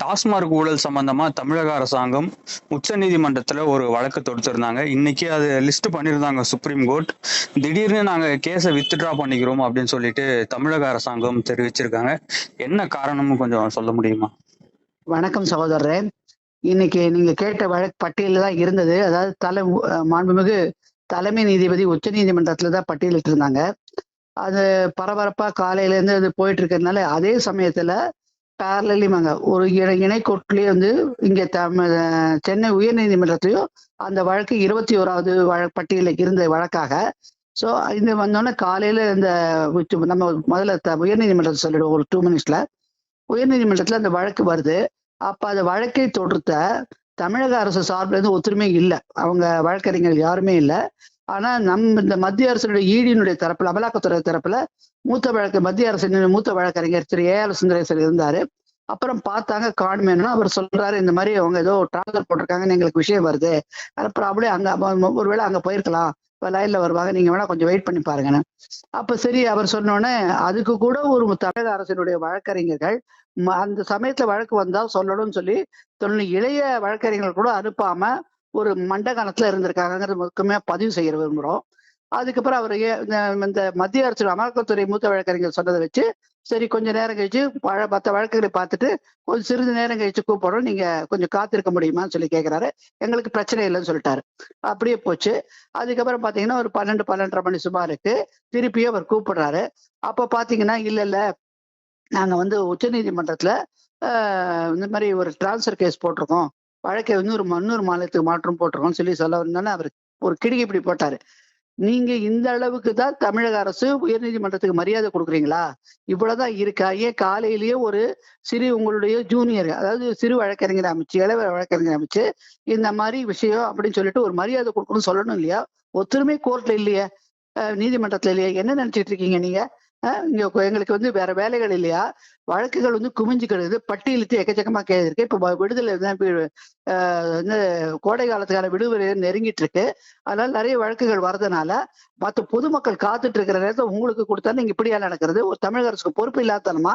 டாஸ்மார்க் ஊழல் சம்பந்தமா தமிழக அரசாங்கம் உச்ச நீதிமன்றத்துல ஒரு வழக்கு தொடுத்திருந்தாங்க. இன்னைக்கு அது லிஸ்ட் பண்ணியிருந்தாங்க சுப்ரீம் கோர்ட் திடீர்னு நாங்க கேஸை வித்ட்ரா பண்ணிக்கிறோம் அப்படின்னு சொல்லிட்டு தமிழக அரசாங்கம் தெரிவிச்சிருக்காங்க. என்ன காரணம்னு கொஞ்சம் சொல்ல முடியுமா? வணக்கம் சகோதரரே. இன்னைக்கு நீங்க கேட்ட வழக்கு பட்டியலில் தான் இருந்தது. அதாவது தலை மாண்புமிகு தலைமை நீதிபதி உச்ச நீதிமன்றத்துல தான் பட்டியலிட்டு இருந்தாங்க அது பரபரப்பா காலையில இருந்து அது போயிட்டு இருக்கிறதுனால அதே சமயத்துல பேரலிமாங்க ஒரு இணை இணை வந்து இங்க தமி அஹ் சென்னை உயர்நீதிமன்றத்திலையும் அந்த வழக்கு இருபத்தி ஓராவது வழ பட்டியலில் இருந்த வழக்காக ஸோ இது வந்தோடனே காலையில இந்த நம்ம முதல்ல த- உயர்நீதிமன்றத்தை சொல்லிடுவோம் ஒரு டூ மினிட்ஸ்ல உயர்நீதிமன்றத்துல அந்த வழக்கு வருது. அப்ப அந்த வழக்கை தொடுத்த தமிழக அரசு சார்பிலேருந்து இருந்து இல்லை. அவங்க வழக்கறிஞர்கள் யாருமே இல்லை. ஆனா நம் இந்த மத்திய அரசினுடைய ஈடியினுடைய தரப்புல அமலாக்கத்துறை தரப்புல மூத்த வழக்கு மத்திய அரசின் மூத்த வழக்கறிஞர் திரு ஏ ஆர் சுந்தரேசர் இருந்தாரு. அப்புறம் பார்த்தாங்க காணுமேனா அவர் சொல்றாரு இந்த மாதிரி அவங்க ஏதோ டிரான்ஸ்ஃபர் போட்டிருக்காங்கன்னு எங்களுக்கு விஷயம் வருது. அப்புறம் அப்படியே அங்க ஒரு ஒருவேளை அங்க போயிருக்கலாம். இப்ப லைன்ல வருவாங்க நீங்க வேணா கொஞ்சம் வெயிட் பண்ணி பாருங்கன்னு. அப்ப சரி அவர் சொன்னோடனே அதுக்கு கூட ஒரு தமிழக அரசினுடைய வழக்கறிஞர்கள் ம- அந்த சமயத்துல வழக்கு வந்தா சொல்லணும்னு சொல்லி தொழில் இளைய வழக்கறிஞர்கள் கூட அனுப்பாம ஒரு மண்டகானத்துல இருந்திருக்காங்கிறது முக்கியமா பதிவு செய்ய விரும்புகிறோம் அதுக்கப்புறம் அவர் ஏ- இந்த- இந்த மத்திய அரசு அமலாக்கத்துறை மூத்த வழக்கறிஞர் சொன்னதை வச்சு சரி கொஞ்சம் நேரம் கழிச்சு பழ மற்ற வழக்குகளை பார்த்துட்டு கொஞ்சம் சிறிது நேரம் கழிச்சு கூப்பிடுறோம் நீங்க கொஞ்சம் காத்திருக்க முடியுமான்னு சொல்லி கேட்கிறாரு எங்களுக்கு பிரச்சனை இல்லைன்னு சொல்லிட்டாரு. அப்படியே போச்சு. அதுக்கப்புறம் பாத்தீங்கன்னா ஒரு பன்னெண்டு பன்னெண்டரை மணி சுமாருக்கு திருப்பியும் அவர் கூப்பிடுறாரு. அப்ப பாத்தீங்கன்னா இல்ல இல்ல நாங்க வந்து உச்ச நீதிமன்றத்துல இந்த மாதிரி ஒரு டிரான்ஸ்ஃபர் கேஸ் போட்டிருக்கோம். வழக்கை வந்து ஒரு மன்னூர் மாநிலத்துக்கு மாற்றம் போட்டிருக்கோம்னு சொல்லி சொல்ல வந்தோன்னே அவர் ஒரு கிடுகி இப்படி போட்டாரு. நீங்க இந்த அளவுக்கு தான் தமிழக அரசு உயர்நீதிமன்றத்துக்கு மரியாதை கொடுக்குறீங்களா? இவ்வளவுதான் இருக்கா? ஏன் காலையிலேயே ஒரு சிறு உங்களுடைய ஜூனியர் அதாவது சிறு வழக்கறிஞர் அமைச்சு இளவ வழக்கறிஞர் அமைச்சு இந்த மாதிரி விஷயம் அப்படின்னு சொல்லிட்டு ஒரு மரியாதை கொடுக்கணும்னு சொல்லணும் இல்லையா? ஒத்துருமே கோர்ட்ல இல்லையா. அஹ் நீதிமன்றத்துல இல்லையா. என்ன நினைச்சிட்டு இருக்கீங்க நீங்க? இங்க எங்களுக்கு வந்து வேற வேலைகள் இல்லையா? வழக்குகள் வந்து குமிஞ்சு கிடக்குது. பட்டியலிட்டு எக்கச்சக்கமா கேதிருக்கு இப்ப விடுதலை தான் கோடை காலத்துக்கான விடுமுறை நெருங்கிட்டு இருக்கு. அதனால நிறைய வழக்குகள் வரதுனால மற்ற பொதுமக்கள் காத்துட்டு இருக்கிற நேரத்தை உங்களுக்கு கொடுத்தா நீங்க இப்படியா நடக்கிறது? ஒரு தமிழக அரசுக்கு பொறுப்பு இல்லாதனமா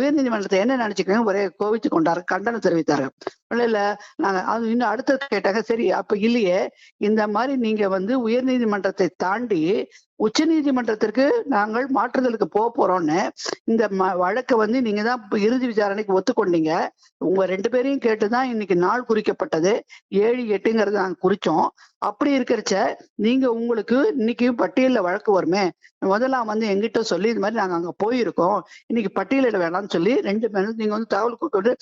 உயர்நீதிமன்றத்தை என்ன நினைச்சுக்கிறீங்க? ஒரே கோவித்து கொண்டாரு கண்டனம் தெரிவித்தாரு. இல்ல இல்ல நாங்க அது இன்னும் அடுத்தது கேட்டாங்க சரி அப்ப இல்லையே இந்த மாதிரி நீங்க வந்து உயர் நீதிமன்றத்தை தாண்டி உச்ச நீதிமன்றத்திற்கு நாங்கள் மாற்றுதலுக்கு போக போறோம்னு இந்த வழக்கை வந்து நீங்க தான் இறுதி விசாரணைக்கு ஒத்துக்கொண்டீங்க. உங்க ரெண்டு பேரையும் கேட்டுதான் இன்னைக்கு நாள் குறிக்கப்பட்டது. ஏழு எட்டுங்கிறது நாங்க குறிச்சோம். அப்படி இருக்கிறச்ச நீங்க உங்களுக்கு இன்னைக்கு பட்டியலில் வழக்கு வருமே. முதல்ல வந்து எங்கிட்ட சொல்லி இது மாதிரி நாங்கள் அங்கே போயிருக்கோம். இன்னைக்கு பட்டியலிட வேணாம்னு சொல்லி ரெண்டு பேரும் நீங்க வந்து தகவல் கொடுத்து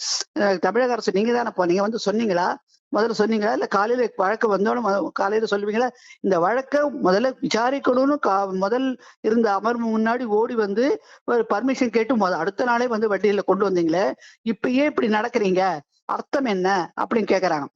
தமிழக அரசு நீங்க தானே போனீங்க வந்து சொன்னீங்களா? முதல்ல சொன்னீங்களா? இல்லை காலையில வழக்கு வந்தோன்னு காலையில் காலையில சொல்லுவீங்களா? இந்த வழக்கை முதல்ல விசாரிக்கணும்னு கா முதல் இருந்த அமர்வு முன்னாடி ஓடி வந்து ஒரு பர்மிஷன் கேட்டு முத அடுத்த நாளே வந்து வட்டியில் கொண்டு வந்தீங்களே. இப்ப ஏன் இப்படி நடக்கிறீங்க. அர்த்தம் என்ன? அப்படின்னு கேட்குறாங்க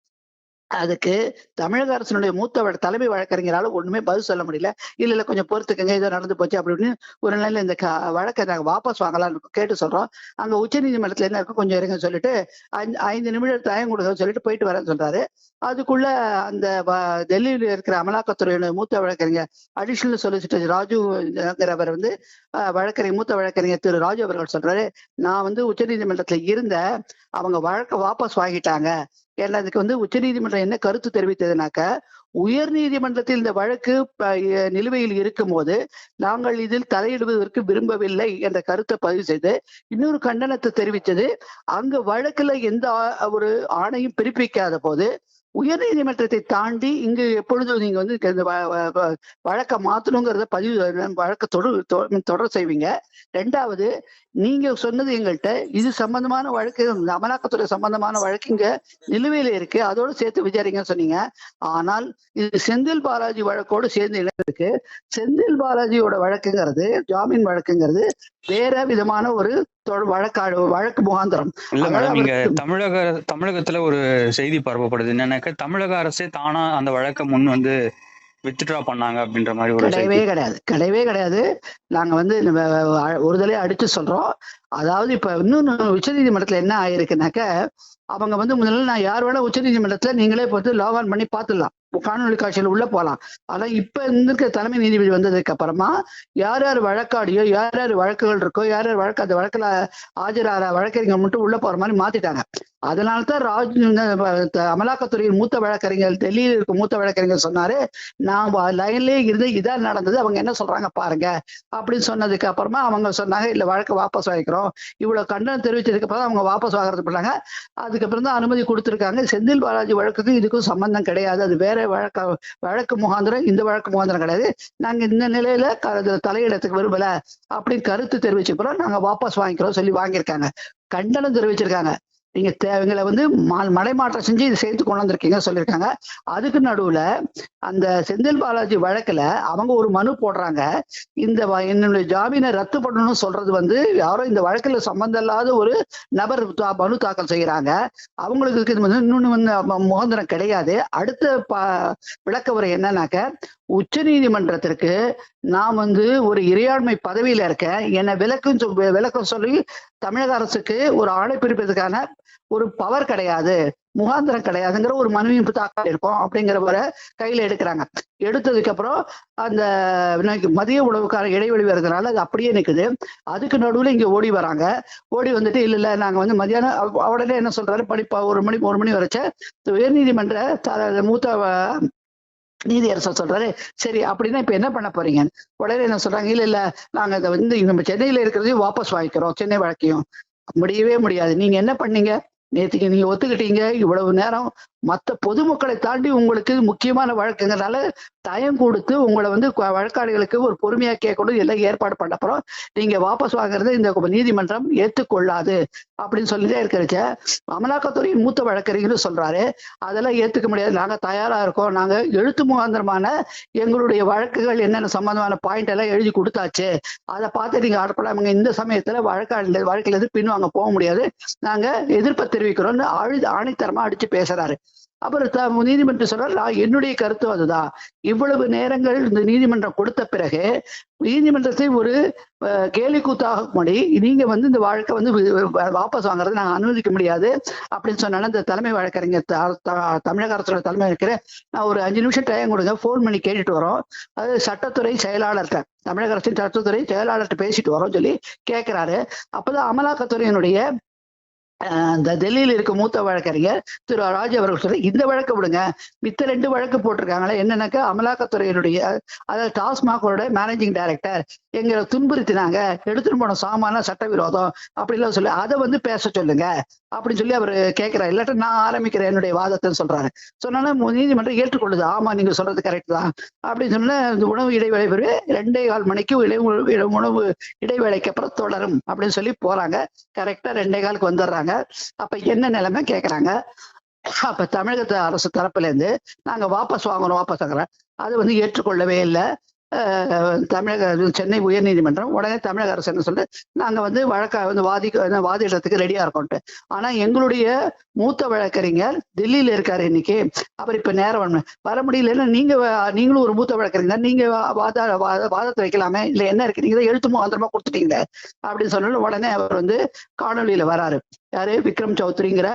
அதுக்கு தமிழக அரசினுடைய மூத்த தலைமை வழக்கறிஞரால ஒண்ணுமே பதில் சொல்ல முடியல. இல்ல இல்ல கொஞ்சம் பொறுத்துக்கங்க ஏதோ நடந்து போச்சு அப்படின்னு ஒரு நாள்ல இந்த க- வழக்கை நாங்க வாபஸ் வாங்கலாம்னு கேட்டு சொல்றோம். அங்க உச்ச நீதிமன்றத்துல என்ன இருக்கும் கொஞ்சம் இருங்க சொல்லிட்டு ஐந்து- ஐந்து நிமிடம் தயம் கொடுக்க சொல்லிட்டு போயிட்டு வரேன்னு சொல்றாரு. அதுக்குள்ள அந்த வ- டெல்லியில இருக்கிற அமலாக்கத்துறையினுடைய மூத்த வழக்கறிஞர் அடிஷனல் சொலிசிட்டர் ராஜுங்கிறவர் வந்து வழக்கறிஞர் மூத்த வழக்கறிஞர் திரு ராஜு அவர்கள் சொல்றாரு. நான் வந்து உச்சநீதிமன்றத்துல இருந்த அவங்க வழக்கை வாபஸ் வாங்கிட்டாங்க. ஏன்னா இதுக்கு வந்து உச்சநீதிமன்றம் என்ன கருத்து தெரிவித்ததுனாக்க உயர் நீதிமன்றத்தில் இந்த வழக்கு நிலுவையில் இருக்கும்போது நாங்கள் இதில் தலையிடுவதற்கு விரும்பவில்லை என்ற கருத்தை பதிவு செய்து இன்னொரு கண்டனத்தை தெரிவித்தது அங்க வழக்குல எந்த ஒரு ஆணையும் பிறப்பிக்காத போது உயர் நீதிமன்றத்தை தாண்டி இங்கு எப்பொழுதும் நீங்க வந்து இந்த வ- வழக்கை மாத்தணுங்கிறத பதிவு வழக்க தொடர் தொடர் செய்வீங்க. ரெண்டாவது நீங்க சொன்னது எங்கள்கிட்ட இது சம்பந்தமான வழக்கு இந்த அமலாக்கத்துறை சம்பந்தமான வழக்கு இங்க நிலுவையில இருக்கு. அதோட சேர்த்து விசாரிங்கன்னு சொன்னீங்க. ஆனால் இது செந்தில் பாலாஜி வழக்கோடு சேர்ந்து இணைந்திருக்கு செந்தில் பாலாஜியோட வழக்குங்கிறது ஜாமீன் வழக்குங்கிறது வேற விதமான ஒரு வழக்காடு வழக்கு முகாந்திரம். இல்ல மேடம் அவருக்கு- தமிழக தமிழகத்துல ஒரு செய்தி பரப்பப்படுது. என்னன்னாக்க தமிழக அரசே தானா அந்த வழக்கை முன் வந்து வித்ட்ரா பண்ணாங்க அப்படின்ற மாதிரி ஒரு கிடையவே கிடையாது. கிடையவே கிடையாது. நாங்க வந்து ஒரு தடவை அடிச்சு சொல்றோம். அதாவது இப்ப இன்னொன்னு உச்சநீதிமன்றத்துல என்ன ஆயிருக்குனாக்க அவங்க வந்து முதல்ல நான் யார் வேணா உச்சநீதிமன்றத்துல நீங்களே பார்த்து லாக் ஆன் பண்ணி பார்த்துடலாம். காணொலி காட்சியில் உள்ள போகலாம் ஆனா இப்ப இருந்திருக்க தலைமை நீதிபதி வந்ததுக்கு அப்புறமா யார் யார் வழக்காடியோ யார் யார் வழக்குகள் இருக்கோ யார் யார் வழக்கு அந்த வழக்குல ஆஜராகிற வழக்கறிஞர் மட்டும் உள்ள போற மாதிரி மாத்திட்டாங்க. அதனால தான் ராஜ் அமலாக்கத்துறையின் மூத்த வழக்கறிஞர் டெல்லியில் இருக்க மூத்த வழக்கறிஞர் சொன்னாரு நான் லைன்லயே இருந்து இதான் நடந்தது அவங்க என்ன சொல்றாங்க பாருங்க. அப்படின்னு சொன்னதுக்கு அப்புறமா அவங்க சொன்னாங்க இல்ல வழக்கு வாபஸ் வாங்கிக்கிறோம். இவ்வளவு கண்டனம் தெரிவிச்சதுக்கு அப்புறம் அவங்க வாபஸ் வாங்குறது பண்ணாங்க அதுக்கப்புறம் தான் அனுமதி கொடுத்துருக்காங்க. செந்தில் பாலாஜி வழக்குக்கும் இதுக்கும் சம்பந்தம் கிடையாது. அது வேற வழக்க வழக்கு முகாந்திரம் இந்த வழக்கு முகாந்திரம் கிடையாது. நாங்க இந்த நிலையில தலையிடத்துக்கு விரும்பல. அப்படின்னு கருத்து தெரிவிச்ச பிறகு நாங்க வாபஸ் வாங்கிக்கிறோம் சொல்லி வாங்கியிருக்காங்க. கண்டனம் தெரிவிச்சிருக்காங்க. நீங்க தேவைங்களை வந்து மா- மடைமாற்றம் செஞ்சு இது சேர்த்து கொண்டு வந்திருக்கீங்க சொல்லியிருக்காங்க. அதுக்கு நடுவுல அந்த செந்தில் பாலாஜி வழக்குல அவங்க ஒரு மனு போடுறாங்க. இந்த என்னுடைய ஜாமீனை ரத்து பண்ணணும்னு சொல்றது வந்து யாரோ இந்த வழக்குல சம்பந்தம் இல்லாத ஒரு நபர் தா- மனு தாக்கல் செய்யறாங்க. அவங்களுக்கு இது வந்து இன்னொன்னு வந்து முகந்திரம் கிடையாது. அடுத்த ப விளக்க உரை என்னன்னாக்க உச்ச நீதிமன்றத்திற்கு நான் வந்து ஒரு இறையாண்மை பதவியில இருக்கேன் என்னை விளக்கம் விளக்கம் சொல்லி தமிழக அரசுக்கு ஒரு ஆணை பிரிப்பதற்கான ஒரு பவர் கிடையாது முகாந்திரம் கிடையாதுங்கிற ஒரு மனுவையும் தாக்கல் இருக்கும் அப்படிங்கிற ஒரு கையில எடுக்கிறாங்க. எடுத்ததுக்கு அப்புறம் அந்த மதிய உணவுக்கான இடைவெளி வருதுனால அது அப்படியே நிக்குது. அதுக்கு நடுவில் இங்க ஓடி வராங்க. ஓடி வந்துட்டு இல்ல இல்ல நாங்க வந்து மதியானம் உடனே என்ன சொல்றாரு? படிப்பா ஒரு மணி ஒரு மணி வரைச்ச உயர்நீதிமன்ற மூத்த நீதியரசர் சொல்றாரு சரி அப்படின்னா இப்ப என்ன பண்ண போறீங்க? உடனே என்ன சொல்றாங்க இல்ல இல்ல நாங்க இதை வந்து நம்ம சென்னையில இருக்கிறதையும் வாபஸ் வாங்கிக்கிறோம் சென்னை வழக்கையும். முடியவே முடியாது. நீங்க என்ன பண்ணீங்க? நேற்றுக்கு நீங்க ஒத்துக்கிட்டீங்க இவ்வளவு நேரம். மத்த பொதுமக்களை தாண்டி உங்களுக்கு முக்கியமான வழக்குங்கிறனால தயம் கொடுத்து உங்களை வந்து வழக்காளிகளுக்கு ஒரு பொறுமையா கேட்கணும். எல்லாம் ஏற்பாடு பண்ண அப்புறம் நீங்க வாபஸ் வாங்குறதை இந்த நீதிமன்றம் ஏத்துக்கொள்ளாது அப்படின்னு சொல்லிதான் இருக்கிறச்ச அமலாக்கத்துறையின் மூத்த வழக்கறிஞரும் சொல்றாரு. அதெல்லாம் ஏத்துக்க முடியாது. நாங்க தயாரா இருக்கோம். நாங்க எழுத்து முகாந்திரமான எங்களுடைய வழக்குகள் என்னென்ன சம்பந்தமான பாயிண்ட் எல்லாம் எழுதி கொடுத்தாச்சு. அதை பார்த்து நீங்க ஆடப்படாமங்க இந்த சமயத்துல வழக்காளி வழக்குல இருந்து பின்வாங்க போக முடியாது. நாங்க எதிர்ப்பு தெரிவிக்கிறோம்னு ஆழி ஆணித்தரமா அடிச்சு பேசுறாரு. அப்புறம் த- நீதிமன்றம் சொல்றாரு "நான் என்னுடைய கருத்தும் அதுதான். இவ்வளவு நேரங்கள் இந்த நீதிமன்றம் கொடுத்த பிறகு நீதிமன்றத்தை ஒரு கேலி கூத்தாக கூத்தாகும்படி நீங்க வந்து இந்த வழக்கை வந்து வாபஸ் வாங்குறதை நாங்க அனுமதிக்க முடியாது. அப்படின்னு சொன்னாலும் இந்த தலைமை வழக்கறிஞர் த- த- தமிழக அரசோட தலைமை இருக்கிற நான் ஒரு அஞ்சு நிமிஷம் டைம் கொடுங்க ஃபோன் பண்ணி கேட்டுட்டு வரோம். அது சட்டத்துறை செயலாளர்கிட்ட தமிழக அரசின் சட்டத்துறை செயலாளர்கிட்ட பேசிட்டு வரோம் சொல்லி கேட்கிறாரு அப்பதான் அமலாக்கத்துறையினுடைய இந்த டெல்லியில் இருக்க மூத்த வழக்கறிஞர் திரு ராஜ் அவர்கள் சொல்ற இந்த வழக்கு விடுங்க. மித்த ரெண்டு வழக்கு போட்டிருக்காங்களே என்னன்னாக்கா அமலாக்கத்துறையினுடைய அதாவது டாஸ்மாகோட மேனேஜிங் டைரக்டர் எங்களை துன்புறுத்தினாங்க. எடுத்துட்டு போன சாமான சட்டவிரோதம் அப்படிலாம் சொல்லி அதை வந்து பேச சொல்லுங்க அப்படின்னு சொல்லி அவர் கேட்கிறார் இல்லாட்ட நான் ஆரம்பிக்கிறேன் என்னுடைய வாதத்தைன்னு சொல்றாரு. சொன்னாலும் நீதிமன்றம் ஏற்றுக்கொள்ளுது. ஆமா நீங்க சொல்றது கரெக்ட் தான் அப்படின்னு சொன்னா இந்த உணவு இடைவேளை பிறகு ரெண்டே கால் மணிக்கு இலை- உணவு இடைவேளைக்கு அப்புறம் தொடரும் அப்படின்னு சொல்லி போறாங்க. கரெக்டா ரெண்டே காலுக்கு வந்துடுறாங்க. அப்ப என்ன நிலைமை கேக்குறாங்க. அப்ப தமிழகத்து அரசு தரப்புல இருந்து நாங்க வாபஸ் வாங்குறோம் வாபஸ் வாங்குறோம். அது வந்து ஏற்றுக்கொள்ளவே இல்லை. தமிழக சென்னை உயர்நீதிமன்றம் உடனே தமிழக அரசு என்ன சொல்லு நாங்க வந்து வழக்க வந்து வாதிக்க வாதிடுறதுக்கு ரெடியா இருக்கோம்ட்டு ஆனா எங்களுடைய மூத்த வழக்கறிஞர் டெல்லியில இருக்காரு இன்னைக்கு. அவர் இப்ப நேரம் வரணும். வர முடியலன்னா நீங்க நீங்களும் ஒரு மூத்த வழக்கறிஞர் நீங்க வா- வாத வாதத்தை வைக்கலாமே? இல்ல என்ன இருக்கு நீங்க தான் எழுத்து முகாந்திரமா கொடுத்துட்டீங்க அப்படின்னு சொன்னாலும் உடனே அவர் வந்து காணொலியில வராரு. யாரு? விக்ரம் சௌத்ரிங்கிற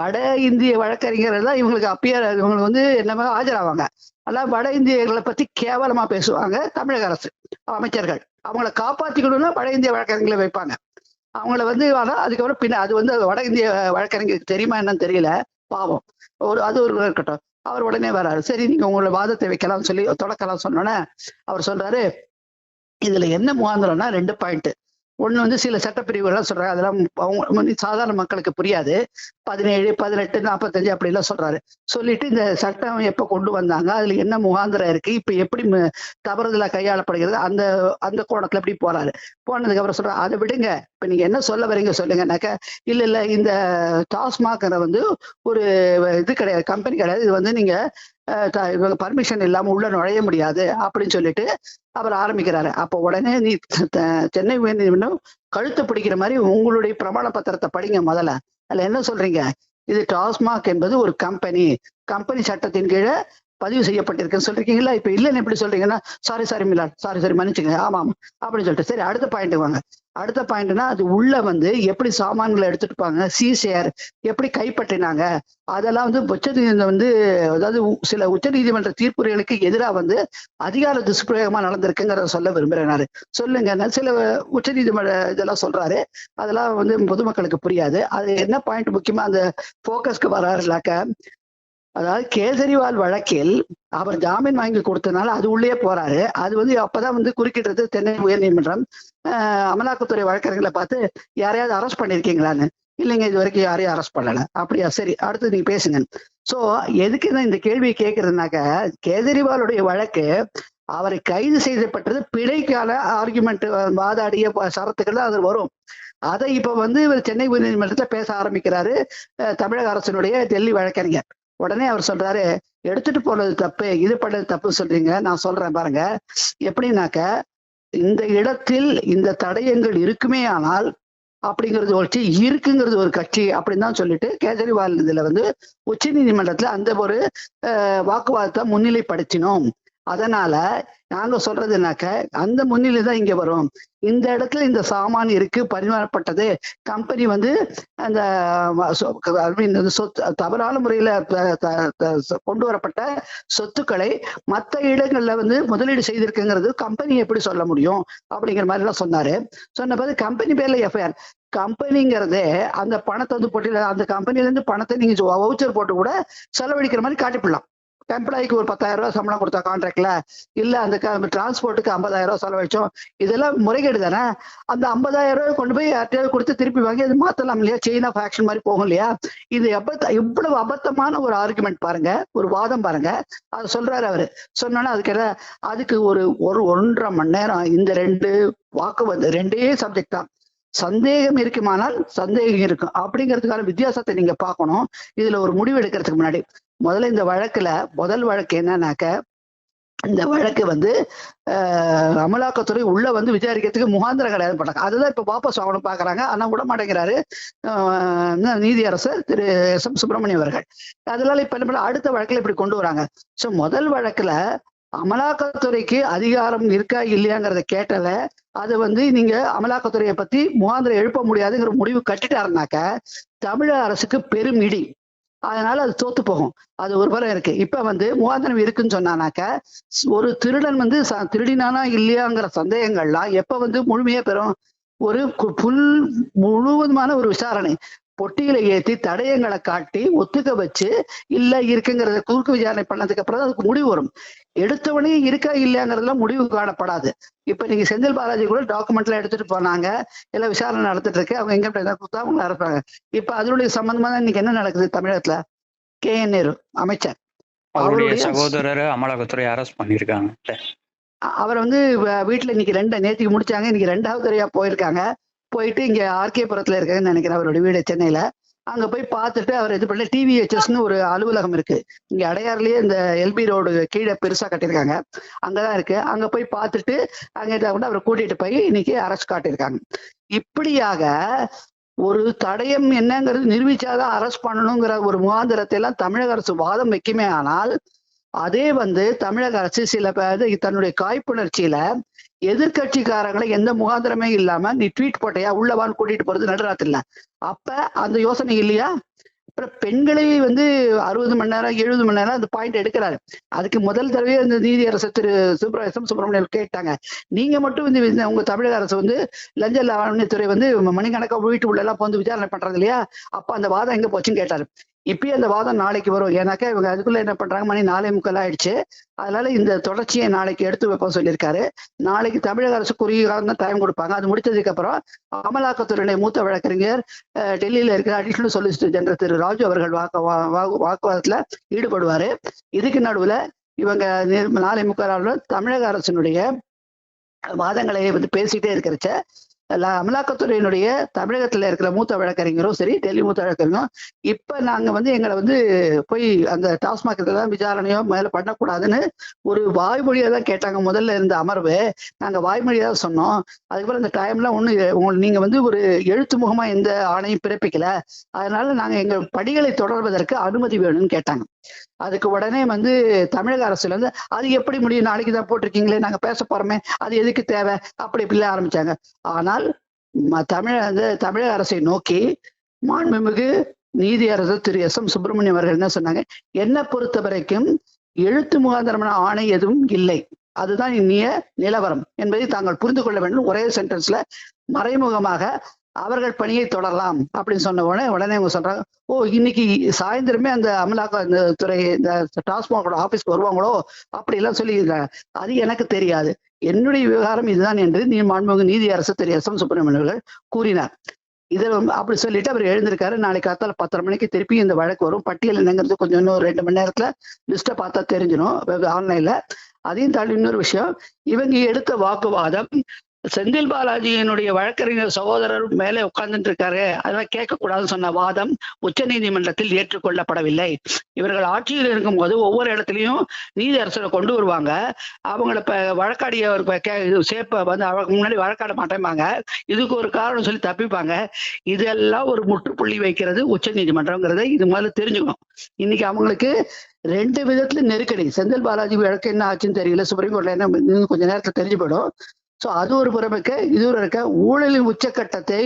வட இந்திய வழக்கறிஞர்கள் தான் இவங்களுக்கு அப்பியர் இவங்களுக்கு வந்து என்னமே ஆஜராவாங்க. ஆனால் வட இந்தியர்களை பத்தி கேவலமா பேசுவாங்க தமிழக அரசு அமைச்சர்கள். அவங்கள காப்பாத்திக்கணும்னா வட இந்திய வழக்கறிஞர்களை வைப்பாங்க. அவங்கள வந்து ஆனால் அதுக்கப்புறம் பின்ன அது வந்து வட இந்திய வழக்கறிஞருக்கு தெரியுமா என்னன்னு தெரியல. பாவம். ஒரு அது ஒரு இருக்கட்டும். அவர் உடனே வராரு. சரி நீங்க உங்களோட வாதத்தை வைக்கலாம்னு சொல்லி தொடக்கலாம் சொன்னோன்னே அவர் சொல்றாரு இதுல என்ன முகாந்திரம்னா ரெண்டு பாயிண்ட் ஒண்ணு வந்து சில சட்டப்பிரிவுகள்லாம் சொல்றாங்க. அதெல்லாம் அவங்க வந்து சாதாரண மக்களுக்கு புரியாது. பதினேழு பதினெட்டு நாற்பத்தஞ்சு அப்படி எல்லாம் சொல்றாரு. சொல்லிட்டு இந்த சட்டம் எப்போ கொண்டு வந்தாங்க? அதுல என்ன முகாந்திரம் இருக்கு? இப்போ எப்படி மு- தவறுதலா கையாளப்படுகிறது? அந்த அந்த கோணத்தில் எப்படி போறாரு? போனதுக்கு அப்புறம் சொல்றாரு அதை விடுங்க. இப்ப நீங்க என்ன சொல்ல வரீங்க சொல்லுங்கனாக்கா இல்லை இல்லை இந்த டாஸ்மாக்ங்கிற வந்து ஒரு இது கிடையாது கம்பெனி கிடையாது. இது வந்து நீங்க பர்மிஷன் இல்லாம உள்ள நுழைய முடியாது அப்படின்னு சொல்லிட்டு அவர் ஆரம்பிக்கிறாரு. அப்போ உடனே நீ சென்னை உயர்நீதிமன்றம் கழுத்து பிடிக்கிற மாதிரி உங்களுடைய பிரமாண பத்திரத்தை படிங்க முதல்ல. அதுல என்ன சொல்றீங்க? இது டாஸ்மாக் என்பது ஒரு கம்பெனி கம்பெனி சட்டத்தின் கீழே பதிவு செய்யப்பட்டிருக்குன்னு சொல்லிருக்கீங்களா? இப்ப இல்லைன்னு எப்படி சொல்றீங்கன்னா sorry sorry milord sorry sorry மன்னிச்சுங்க ஆமா ஆமா. அப்படின்னு சொல்லிட்டு. சரி அடுத்த பாயிண்ட் வாங்க. அடுத்த பாயிண்ட்னா அது உள்ள வந்து எப்படி சாமான்களை எடுத்துட்டு போங்க சீசேர் எப்படி கைப்பற்றினாங்க அதெல்லாம் வந்து உச்ச நீதிமன்றம் வந்து அதாவது சில உச்ச நீதிமன்ற தீர்ப்புரைகளுக்கு எதிராக வந்து அதிகார துஷ்பிரயோகமா நடந்திருக்குங்கிறத சொல்ல விரும்புறேனாரு. சொல்லுங்க சில உச்ச நீதிமன்ற இதெல்லாம் சொல்றாரு. அதெல்லாம் வந்து பொதுமக்களுக்கு புரியாது. அது என்ன பாயிண்ட் முக்கியமா அந்த போக்கஸ்க்கு வராருலாக்க அதாவது கேஜரிவால் வழக்கில் அவர் ஜாமீன் வாங்கி கொடுத்தனால அது உள்ளே போறாரு. அது வந்து அப்பதான் வந்து குறுக்கிடுறது சென்னை உயர்நீதிமன்றம் நீதிமன்றம். அமலாக்கத்துறை வழக்கறிஞர்களை பார்த்து யாரையாவது அரெஸ்ட் பண்ணிருக்கீங்களான்னு? இல்லைங்க இது வரைக்கும் யாரையும் அரெஸ்ட் பண்ணல. அப்படியா சரி அடுத்து நீங்க பேசுங்க. சோ எதுக்கு நான் இந்த கேள்வியை கேட்கறதுனாக்க கேஜரிவாலுடைய வழக்கு அவரை கைது செய்யப்பட்டது பிழைக்கால ஆர்குமெண்ட் வாதாடிய ப- சரத்துக்கள் அது வரும். அதை இப்ப வந்து இவர் சென்னை உயர்நீதிமன்றத்தில் பேச ஆரம்பிக்கிறாரு தமிழக அரசினுடைய டெல்லி வழக்கறிஞர். உடனே அவர் சொல்றாரு எடுத்துட்டு போனது தப்பு இது பண்ணது தப்பு சொல்றீங்க நான் சொல்றேன் பாருங்க. எப்படின்னாக்க இந்த இடத்தில் இந்த தடயங்கள் இருக்குமே ஆனால் அப்படிங்கிறது ஒரு கட்சி இருக்குங்கிறது ஒரு கட்சி அப்படின்னு தான் சொல்லிட்டு கேஜரிவால் இதுல வந்து உச்ச நீதிமன்றத்துல அந்த ஒரு அஹ், வாக்குவாதத்தை முன்னிலைப்படுத்தினோம். அதனால நாங்க சொல்றதுனாக்க அந்த முன்னிலை தான் இங்க வரும். இந்த இடத்துல இந்த சாமான் இருக்கு பரிமாறப்பட்டது. கம்பெனி வந்து அந்த சொத்து தவறான முறையில கொண்டு வரப்பட்ட சொத்துக்களை மற்ற இடங்கள்ல வந்து முதலீடு செய்திருக்குங்கிறது கம்பெனி எப்படி சொல்ல முடியும்? அப்படிங்கிற மாதிரி எல்லாம் சொன்னாரு. சொன்ன போது கம்பெனி பேர்ல எஃப்ஐஆர் கம்பெனிங்கிறதே அந்த பணத்தை வந்து போட்டு அந்த கம்பெனில இருந்து பணத்தை நீங்க வவுச்சர் போட்டு கூட செலவழிக்கிற மாதிரி காட்டிப்பிடலாம். எம்ப்ளாய்க்கு ஒரு பத்தாயிரம் ரூபாய் சம்பளம் கொடுத்தா கான்ட்ராக்ட்ல இல்ல அந்த டிரான்ஸ்போர்ட்டுக்கு ஐம்பதாயிரம் ரூபாய் செலவழிச்சோம். இதெல்லாம் முறைகேடு தானே? அந்த ஐம்பதாயிரம் ரூபாய் கொண்டு போய் யார்ட்டையாவது கொடுத்து திருப்பி வாங்கி அது மாத்தலாம் இல்லையா? செயின் ஆஃப் ஆக்ஷன் மாதிரி போகும் இல்லையா? இது அபத்த இவ்வளவு அபத்தமான ஒரு ஆர்குமெண்ட் பாருங்க. ஒரு வாதம் பாருங்க. அதை சொல்றாரு அவரு. சொன்னோன்னா அதுக்கு என்ன அதுக்கு ஒரு ஒரு ஒன்றரை மணி நேரம் இந்த ரெண்டு வாக்கு வந்து ரெண்டே சப்ஜெக்ட் தான். சந்தேகம் இருக்குமானால் சந்தேகம் இருக்கும். அப்படிங்கிறதுக்கான வித்தியாசத்தை நீங்க பார்க்கணும். இதுல ஒரு முடிவு எடுக்கிறதுக்கு முன்னாடி. முதல்ல இந்த வழக்குல முதல் வழக்கு என்னன்னாக்க இந்த வழக்கு வந்து அமலாக்கத்துறை உள்ள வந்து விசாரிக்கிறதுக்கு முகாந்திரம் கிடையாது பண்ணாங்க அதுதான் இப்ப வாபஸ் வாங்கணும் பாக்குறாங்க. ஆனா விட மாட்டேங்கிறாரு அஹ், நீதியரசர் திரு எஸ் எம் சுப்பிரமணியம் அவர்கள். அதனால இப்ப என்ன அடுத்த வழக்குல இப்படி கொண்டு வராங்க. சோ முதல் வழக்குல அமலாக்கத்துறைக்கு அதிகாரம் இருக்கா இல்லையாங்கிறத கேட்டல. அது வந்து நீங்க அமலாக்கத்துறையை பத்தி முகாந்திரம் எழுப்ப முடியாதுங்கிற முடிவு கட்டிட்டாருனாக்க தமிழக அரசுக்கு பெரும் இடி. அதனால அது தோத்து போகும். அது ஒரு புறம் இருக்கு. இப்ப வந்து முகாந்திரம் இருக்குன்னு சொன்னானாக்க ஒரு திருடன் வந்து ச- திருடினானா இல்லையாங்கிற சந்தேகங்கள்லாம் எப்ப வந்து முழுமையா பெறும்? ஒரு கு- புல் முழுவதுமான ஒரு விசாரணை. பொட்டியில ஏத்தி தடயங்களை காட்டி ஒத்துக்க வச்சு இல்ல இருக்குங்கிறத குறுக்கு விசாரணை பண்ணதுக்கு அப்புறம் தான் அதுக்கு முடிவு வரும். எடுத்தவனே இருக்கா இல்லையாங்கிறதுலாம் முடிவு காணப்படாது. இப்ப நீங்க செந்தில் பாலாஜி கூட டாக்குமெண்ட்ல எடுத்துட்டு போனாங்க. எல்லாம் விசாரணை நடந்துட்டு இருக்கு. அவங்க எங்க கொடுத்தா அவங்க அனுப்புறாங்க இப்ப அதனுடைய சம்பந்தமா தான் இன்னைக்கு என்ன நடக்குது தமிழகத்துல? கே. என். நேரு அமைச்சர். அவருடைய சகோதரரை அமலாக்கத்துறை அரெஸ்ட் பண்ணியிருக்காங்க. அவர் வந்து வீட்டுல இன்னைக்கு ரெண்டு நேத்திக்கு முடிச்சாங்க. இன்னைக்கு ரெண்டாவது தடவையா போயிருக்காங்க. போயிட்டு இங்க ஆர்கே புறத்துல இருக்காருன்னு நினைக்கிறேன் அவரோட வீடு சென்னையில. அங்க போய் பார்த்துட்டு அவர் இது பண்ணல டிவிஹெச்எஸ்னு ஒரு அலுவலகம் இருக்கு. இங்க அடையாறுலயே இந்த எல்பி ரோடு கீழே பெருசா கட்டியிருக்காங்க. அங்கதான் இருக்கு. அங்க போய் பார்த்துட்டு அங்க இதை அவரை கூட்டிட்டு போய் இன்னைக்கு அரசு காட்டியிருக்காங்க. இப்படியாக ஒரு தடயம் என்னங்கிறது நிரூபிச்சாதான் அரெஸ்ட் பண்ணணுங்கிற ஒரு முகாந்திரத்தை எல்லாம் தமிழக அரசு வாதம் வைக்குமே ஆனால் அதே வந்து தமிழக அரசு சில பேர் தன்னுடைய காய்ப்புணர்ச்சியில எதிர்க்கட்சிக்காரங்களை எந்த முகாந்திரமே இல்லாம நீ ட்வீட் போட்டையா? உள்ளவான்னு கூட்டிட்டு போறது நடுராத்திரில. அப்ப அந்த யோசனை இல்லையா? அப்புறம் பெண்களை வந்து அறுபது மணி நேரம் எழுபது மணி நேரம் அந்த பாயிண்ட் எடுக்கிறாரு. அதுக்கு முதல் தடவையே இந்த நீதியரசர் திரு சுப்ர எஸ். எம். சுப்பிரமணியன் கேட்டாங்க. நீங்க மட்டும் இந்த உங்க தமிழக அரசு வந்து லஞ்ச லாவண்யத்துறை வந்து மணிக்கணக்காக வீட்டு உள்ள எல்லாம் வந்து விசாரணை பண்றது இல்லையா? அப்ப அந்த வாதம் எங்க போச்சுன்னு கேட்டாரு. இப்பயும் அந்த வாதம் நாளைக்கு வரும். ஏன்னாக்கா இவங்க அதுக்குள்ள என்ன பண்றாங்க? மணி நாலே முக்கால் ஆயிடுச்சு. அதனால இந்த தொடர்ச்சியை நாளைக்கு எடுத்து வைப்போம் சொல்லியிருக்காரு. நாளைக்கு தமிழக அரசு குறுகிய காலம் தான் டைம் கொடுப்பாங்க. அது முடிச்சதுக்கு அப்புறம் அமலாக்கத்துறையினுடைய மூத்த வழக்கறிஞர் டெல்லியில இருக்கிற அடிஷனல் சொலிசிட்டர் ஜெனரல் திரு ராஜு அவர்கள் வாக்கு வா- வா- வாக்குவாதத்துல ஈடுபடுவாரு. இதுக்கு நடுவுல இவங்க நாளை முக்கால் தமிழக அரசினுடைய வாதங்களை வந்து பேசிட்டே இருக்கிறச்ச அமலாக்கத்துறையினுடைய தமிழகத்துல இருக்கிற மூத்த வழக்கறிஞரும் சரி டெல்லி மூத்த வழக்கறிஞரும் இப்ப நாங்க வந்து எங்களை வந்து போய் அந்த டாஸ்மாக் இதெல்லாம் விசாரணையோ மேல பண்ணக்கூடாதுன்னு ஒரு வாய்மொழியா தான் கேட்டாங்க. முதல்ல இருந்த அமர்வு நாங்க வாய்மொழியா தான் சொன்னோம். அதுக்கப்புறம் இந்த டைம்ல ஒண்ணு நீங்க வந்து ஒரு எழுத்து முகமா எந்த ஆணையும் பிறப்பிக்கல. அதனால நாங்க எங்க படிகளை தொடர்வதற்கு அனுமதி வேணும்னு கேட்டாங்க. அதுக்கு உடனே வந்து தமிழக அரசுல வந்து அது எப்படி முடியும்? நாளைக்கு தான் போட்டிருக்கீங்களே நாங்க பேச போறோமே அது எதுக்கு தேவை? அப்படி இப்படிலாம் ஆரம்பிச்சாங்க. ஆனால் ம- தமிழ அந்த தமிழக அரசை நோக்கி மாண்புமிகு நீதி அரசர் திரு எஸ். எம். சுப்பிரமணியம் அவர்கள் என்ன சொன்னாங்க? என்னை பொறுத்த வரைக்கும் எழுத்து முகாந்திரமான ஆணை எதுவும் இல்லை. அதுதான் இன்னிய நிலவரம். என்பதை தாங்கள் புரிந்து கொள்ள வேண்டும். ஒரே சென்டென்ஸ்ல மறைமுகமாக அவர்கள் பணியை தொடரலாம் அப்படின்னு சொன்ன உடனே உடனே அவங்க சொல்றாங்க ஓ இன்னைக்கு சாயந்தரமே அந்த அமலாக்க இந்த துறை இந்த டாஸ்மாகோட ஆபீஸ்க்கு வருவாங்களோ? அப்படி எல்லாம் சொல்லியிருக்காங்க. அது எனக்கு தெரியாது. என்னுடைய விவகாரம் இதுதான் என்று நீ மாண்புமிகு நீதி அரசு திரு. எஸ். எம். சுப்பிரமணியன் அவர்கள் கூறினார். இதை அப்படி சொல்லிட்டு அவர் எழுந்திருக்காரு. நாளைக்கு காத்தால பத்தரை மணிக்கு திருப்பி இந்த வழக்கு வரும். பட்டியல் என்னங்கிறது கொஞ்சம் இன்னும் ரெண்டு மணி நேரத்துல லிஸ்ட்டை பார்த்தா தெரிஞ்சிடும். ஆன்லைன்ல. அதையும் தாண்டி இன்னொரு விஷயம். இவங்க எடுத்த வாக்குவாதம் செந்தில் பாலாஜியினுடைய வழக்கறிஞர் சகோதரர் மேலே உட்கார்ந்துட்டு இருக்காரு அதெல்லாம் கேட்கக்கூடாதுன்னு சொன்ன வாதம் உச்ச நீதிமன்றத்தில் ஏற்றுக்கொள்ளப்படவில்லை. இவர்கள் ஆட்சியில் இருக்கும்போது ஒவ்வொரு இடத்துலையும் நீதி அரசரை கொண்டு வருவாங்க. அவங்கள இப்ப வழக்காடிய ஒரு சேப்ப வந்து அவங்க முன்னாடி வழக்காட மாட்டேம்பாங்க. இதுக்கு ஒரு காரணம் சொல்லி தப்பிப்பாங்க. இதெல்லாம் ஒரு முற்றுப்புள்ளி வைக்கிறது உச்ச நீதிமன்றங்கிறத இது முதல்ல தெரிஞ்சுக்கணும். இன்னைக்கு அவங்களுக்கு ரெண்டு விதத்துல நெருக்கடி. செந்தில் பாலாஜி வழக்கு என்ன ஆச்சுன்னு தெரியல. சுப்ரீம் கோர்ட்ல என்ன கொஞ்ச நேரத்துல தெரிஞ்சு போயிடும். ஸோ அது ஒரு புறமிக்க இது ஒரு இருக்க. ஊழலின் உச்சக்கட்டத்தை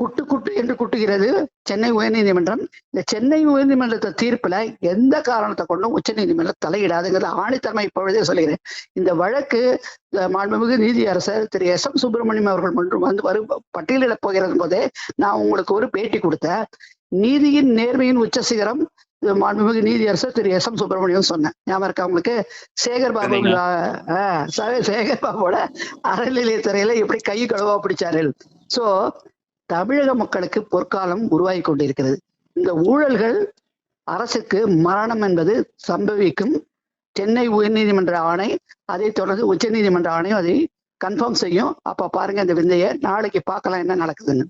குட்டு குட்டு என்று குட்டுகிறது சென்னை உயர்நீதிமன்றம். இந்த சென்னை உயர்நீதிமன்றத்தை தீர்ப்புல எந்த காரணத்தை கொண்டும் உச்ச நீதிமன்றம் தலையிடாதுங்கிறது ஆணித்தன்மை இப்பொழுதே சொல்கிறேன் இந்த வழக்கு இந்த மாண்புமிகு நீதி அரசர் திரு எஸ் எம் சுப்பிரமணியம் அவர்கள் மற்றும் வந்து வரும் பட்டியலிடப் போகிறது போதே நான் உங்களுக்கு ஒரு பேட்டி கொடுத்தேன். நீதியின் நேர்மையின் உச்ச சிகரம் மாண்புமிகு நீதி அரசர் திரு எஸ் எம் சுப்பிரமணியம் சொன்னேன். ஞாபகம் இருக்கா உங்களுக்கு? சேகர் பாபு சேகர் பாபுவோட அறநிலையத்துறையில எப்படி கை கழுவா பிடிச்சாரு சோ தமிழக மக்களுக்கு பொற்காலம் உருவாகி கொண்டிருக்கிறது. இந்த ஊழல்கள் அரசுக்கு மரணம் என்பது சம்பவிக்கும். சென்னை உயர்நீதிமன்ற ஆணை அதை தொடர்ந்து உச்சநீதிமன்ற ஆணையம் அதை கன்ஃபார்ம் செய்யும். அப்ப பாருங்க இந்த விந்தைய நாளைக்கு பார்க்கலாம் என்ன நடக்குதுன்னு.